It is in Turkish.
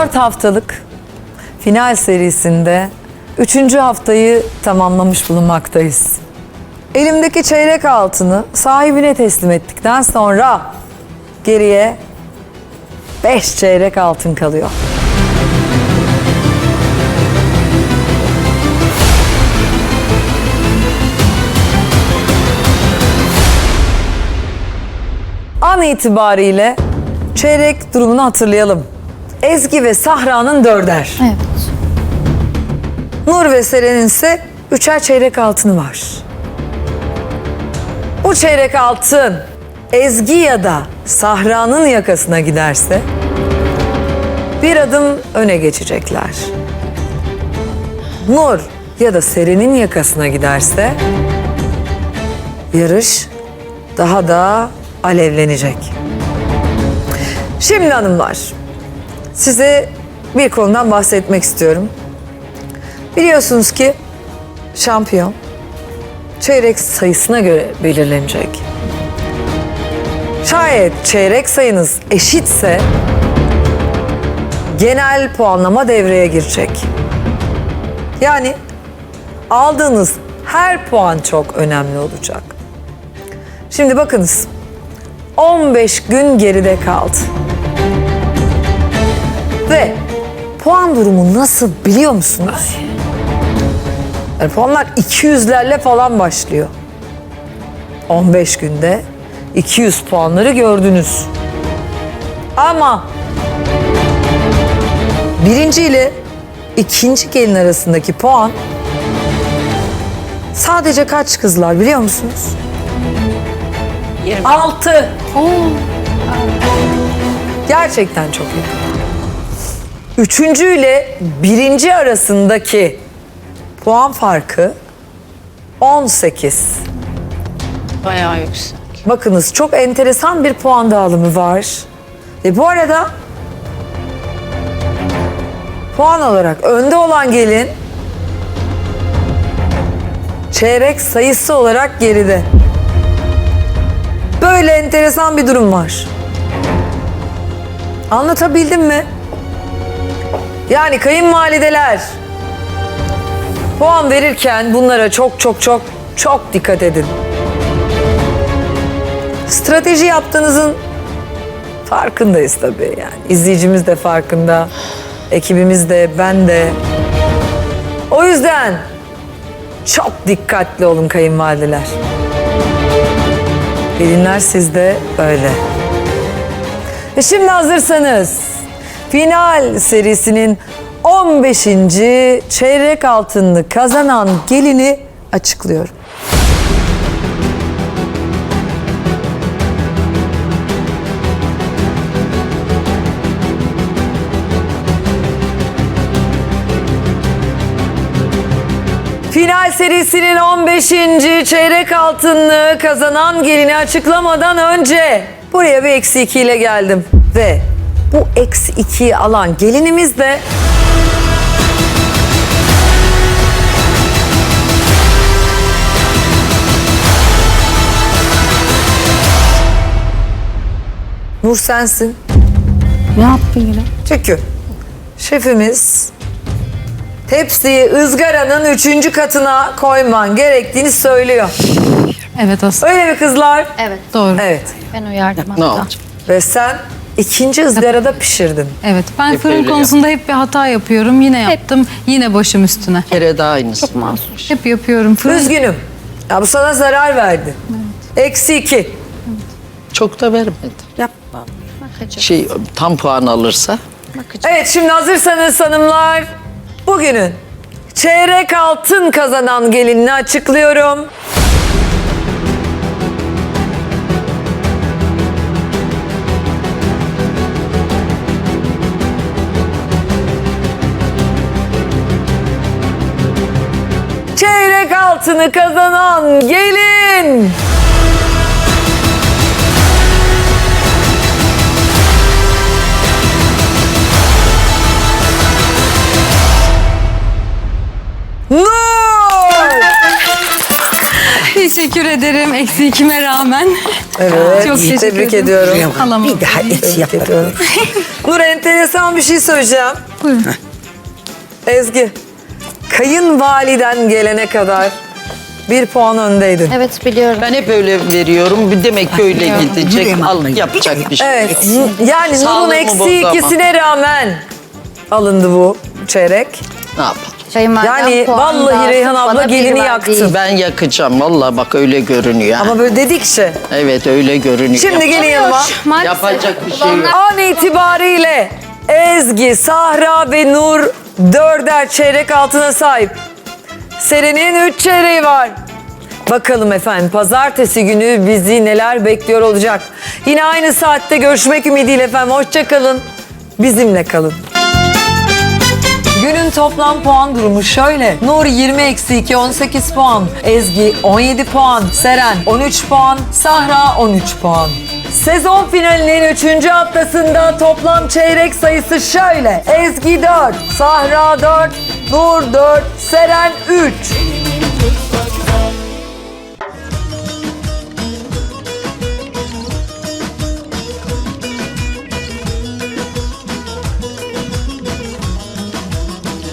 Dört haftalık final serisinde üçüncü haftayı tamamlamış bulunmaktayız. Elimdeki çeyrek altını sahibine teslim ettikten sonra geriye beş çeyrek altın kalıyor. An itibariyle çeyrek durumunu hatırlayalım. Ezgi ve Sahra'nın dörder. Evet. Nur ve Seren'in ise üçer çeyrek altını var. Bu çeyrek altın Ezgi ya da Sahra'nın yakasına giderse bir adım öne geçecekler. Nur ya da Seren'in yakasına giderse yarış daha da alevlenecek. Şimdi hanımlar size bir konudan bahsetmek istiyorum. Biliyorsunuz ki şampiyon çeyrek sayısına göre belirlenecek. Şayet çeyrek sayınız eşitse genel puanlama devreye girecek. Yani aldığınız her puan çok önemli olacak. Şimdi bakınız 15 gün geride kaldı. Ve puan durumu nasıl biliyor musunuz? Yani puanlar 200'lerle falan başlıyor. 15 günde 200 puanları gördünüz. Ama birinci ile ikinci gelin arasındaki puan sadece kaç kızlar biliyor musunuz? 6. Gerçekten çok iyi. Üçüncü ile birinci arasındaki puan farkı 18. Bayağı yüksek. Bakınız çok enteresan bir puan dağılımı var. Ve bu arada puan olarak önde olan gelin çeyrek sayısı olarak geride. Böyle enteresan bir durum var. Anlatabildim mi? Yani kayınvalideler puan verirken bunlara çok çok çok çok dikkat edin. Strateji yaptığınızın farkındayız tabii yani. İzleyicimiz de farkında, ekibimiz de, ben de. O yüzden çok dikkatli olun kayınvalideler. Gelinler sizde böyle. Ve şimdi hazırsanız final serisinin 15. çeyrek altınını kazanan gelini açıklıyorum. Final serisinin 15. çeyrek altınını kazanan gelini açıklamadan önce buraya bir eksi 2 ile geldim. Ve bu eksi 2'yi alan gelinimiz de Nur sensin. Ne yaptın yine? Çünkü şefimiz tepsiyi ızgaranın üçüncü katına koyman gerektiğini söylüyor. Evet aslında Öyle mi kızlar? Evet. doğru. Evet. Ben uyardım Ne hatta. Ve sen ikinci ızgarada pişirdin. Evet ben Hep fırın öyle konusunda hep bir hata yapıyorum. Yine yaptım. Yine başım üstüne. Bir kere daha aynısı. Çok masum. Hep yapıyorum. Fırın Üzgünüm. Ya bu sana zarar verdi. Eksi iki. Çok da vermedi. Yapma. Bakacağız. Şey tam puan alırsa Bakacağız. Evet şimdi hazırsanız hanımlar bugünün çeyrek altın kazanan gelinini açıklıyorum. Altını kazanan gelin. Teşekkür ederim eksi ikime rağmen. Evet. Çok teşekkür Tebrik ederim. ediyorum. Alamadım. Bir daha et yaparım. ediyorum. Nur enteresan bir şey söyleyeceğim. Buyurun. Ezgi, kayınvaliden gelene kadar bir puan öndeydin. Evet biliyorum. Ben hep öyle veriyorum. Demek ki öyle gidecek. Al, yapacak bir şey. Evet. Yani Nur'un Sağlığımı eksi bozdu ama. ikisine rağmen alındı bu çeyrek. Ne yapalım? Kayınvalidem Yani vallahi dağıtıp Reyhan abla bana bir gelini verdi. yaktın. Ben yakacağım. Vallahi bak öyle görünüyor. Ama böyle dedikçe. Evet öyle görünüyor. Şimdi gelin yanıma. Maalesef. Yapacak bir şey yok. An itibariyle Ezgi, Sahra ve Nur dörder çeyrek altına sahip. Seren'in üç çeyreği var. Bakalım efendim pazartesi günü bizi neler bekliyor olacak. Yine aynı saatte görüşmek ümidiyle efendim. Hoşçakalın. Bizimle kalın. Günün toplam puan durumu şöyle. Nur 20 eksi 2 18 puan. Ezgi 17 puan. Seren 13 puan. Sahra 13 puan. Sezon finalinin 3. haftasında toplam çeyrek sayısı şöyle. Ezgi 4, Sahra 4, Nur 4, Seren 3.